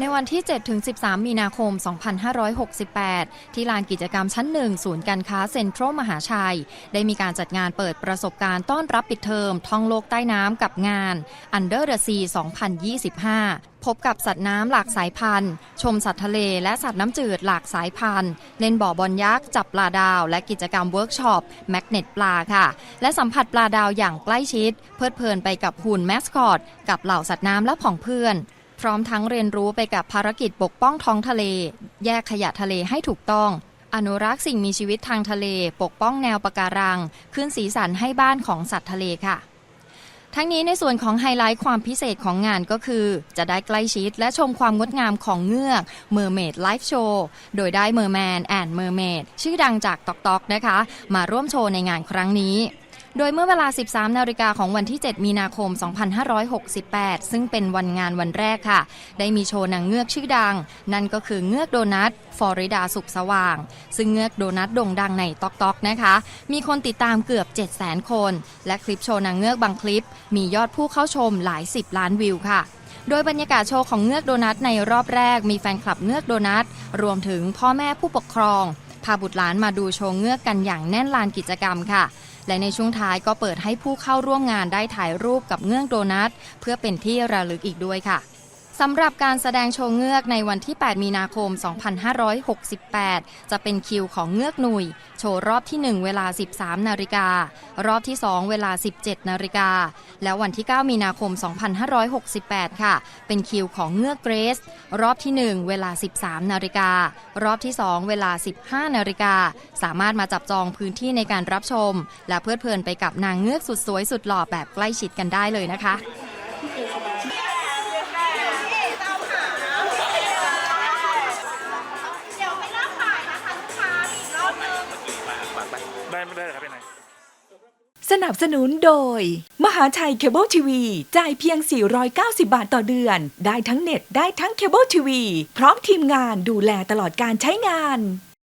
ในวันที่ 7-13 มีนาคม 2568 ที่ลานกิจกรรมชั้นหนึ่งศูนย์การค้าเซ็นทรัลมหาชัย ได้มีการจัดงานเปิดประสบการณ์ต้อนรับปิดเทอมท่องโลกใต้น้ำกับงาน Under the Sea 2025พบกับสัตว์น้ำหลากสายพันธุ์ ชมสัตว์ทะเลและสัตว์น้ำจืดหลากสายพันธุ์ เล่นบ่อบอลยักษ์จับปลาดาว และกิจกรรมเวิร์กช็อปแมกเนตปลาค่ะ และสัมผัสปลาดาวอย่างใกล้ชิด เพลิดเพลินไปกับหุ่นแมสคอต กับเหล่าสัตว์น้ำและผองเพื่อน ร้อมทั้งเรียนรู้ไปกับภารกิจปกป้องท้องทะเล แยกขยะทะเลให้ถูกต้อง อนุรักษ์สิ่งมีชีวิตทางทะเล ปกป้องแนวปะการัง ขึ้นสีสันให้บ้านของสัตว์ทะเลค่ะ ทั้งนี้ในส่วนของไฮไลท์ความพิเศษของงานก็คือ จะได้ใกล้ชิดและชมความงดงามของเงือกเมอร์เมดไลฟ์โชว์โดยได้เมอร์แมนแอนด์เมอร์เมดชื่อดังจากตอกตอกนะคะ มาร่วมโชว์ในงานครั้งนี้ โดยเมื่อเวลา 13 นาฬิกาของวันที่ 7 มีนาคม 2568 ซึ่งเป็นวันงานวันแรกค่ะ ได้มีโชว์นางเงือกชื่อดัง นั่นก็คือเงือกโดนัท ฟลอริดาสุขสว่าง ซึ่งเงือกโดนัทโด่งดังในตอกตอกนะคะ มีคนติดตามเกือบ 700,000 คน และคลิปโชว์นางเงือกบางคลิป มียอดผู้เข้าชมหลาย 10 ล้านวิวค่ะโดยบรรยากาศโชว์ของเงือกโดนัทในรอบแรกมีแฟนคลับเงือกโดนัท รวมถึงพ่อแม่ผู้ปกครอง พาบุตรหลานมาดูโชว์เงือกกันอย่างแน่นลานกิจกรรมค่ะ และในช่วงท้ายก็เปิดให้ผู้เข้าร่วมงานได้ถ่ายรูปกับเงื่องโดนัทเพื่อเป็นที่ระลึกอีกด้วยค่ะ สำหรับการแสดงโชว์เงือกในวันที่ 8 มีนาคม 2568 จะเป็นคิวของเงือกหนุย โชว์รอบที่ 1 เวลา 13 นาฬิกา รอบที่ 2 เวลา 17 นาฬิกา แล้ววันที่ 9 มีนาคม 2568 ค่ะ เป็นคิวของเงือกเกรส รอบที่ 1 เวลา 13 นาฬิกา รอบที่ 2 เวลา 15 นาฬิกา สามารถมาจับจองพื้นที่ในการรับชม และเพลิดเพลินไปกับนางเงือกสุดสวยสุดหล่อแบบใกล้ชิดกันได้เลยนะคะ ได้ไม่ได้ครับพี่นสนับสนุนโดย มหาชัยเคเบิลทีวี จ่ายเพียง 490 บาทต่อเดือน ได้ทั้งเน็ต ได้ทั้งเคเบิลทีวี พร้อมทีมงานดูแลตลอดการใช้งาน